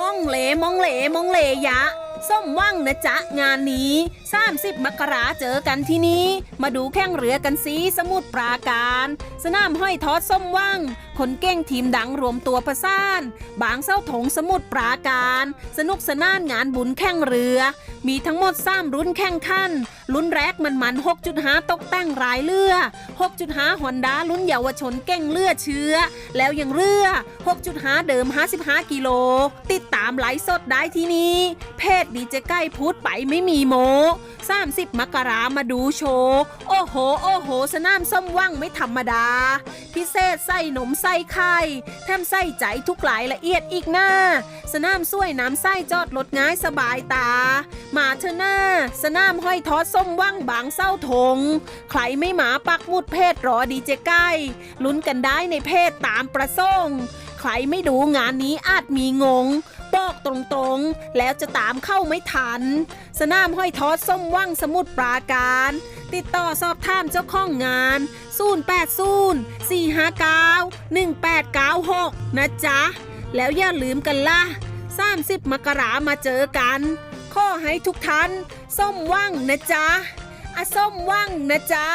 มองเหลมองเหลมองเหลยะ ส้มว่างนะจ๊ะงานนี้30มกราเจอกันที่นี้ มาดูแข่งเรือกันสีสมุดปราการ สนามห้อยทอดส้มว่าง คนเก้งทีมดังรวมตัวประสาน บางเส้าถงสมุทรปราการ สนุกสนานงานบุญแข่งเรือ มีทั้งหมด3รุ่นแข่งขันรุ่นแรกมันมัน 6.5 ตกแต่งรายเรือ 6.5 ฮอนด้ารุ่นเยาวชนเก่งเรือเชื้อ แล้วยังเรือ 6.5 เดิม 55 กิโล ติดตามไลฟ์สดได้ที่นี้ เพจดีเจใกล้พูดไปไม่มีโม 30 มกรามาดูโชว์ โอ้โห โอ้โห สนามส้มว่างไม่ธรรมดา พิเศษใส่หนมใส่ไข่แถมใส่ใจทุกรายละเอียดอีกหน้า สนามสวยน้ำใส่จอดรถง่ายสบายตา มาเถอหน้า สนามห้อยทอดส้มว่างบางเศร้าทง ใครไม่หมาปักมุดเพจรอดีเจใกล้ลุ้นกันได้ในเพจตามประสงค์ใครไม่ดูงานนี้อาจมีงง ตรงๆ แล้วจะตามเข้าไม่ทัน สนามห้อยทอดส้มว่างสมุทรปราการ ติดต่อสอบถามเจ้าของงาน 080 459 1896 นะจ๊ะ แล้วอย่าลืมกันล่ะ 30 มกรามาเจอกัน ข้อให้ทุกท่าน ส้มว่างนะจ๊ะอะส้มว่างนะจ๊ะ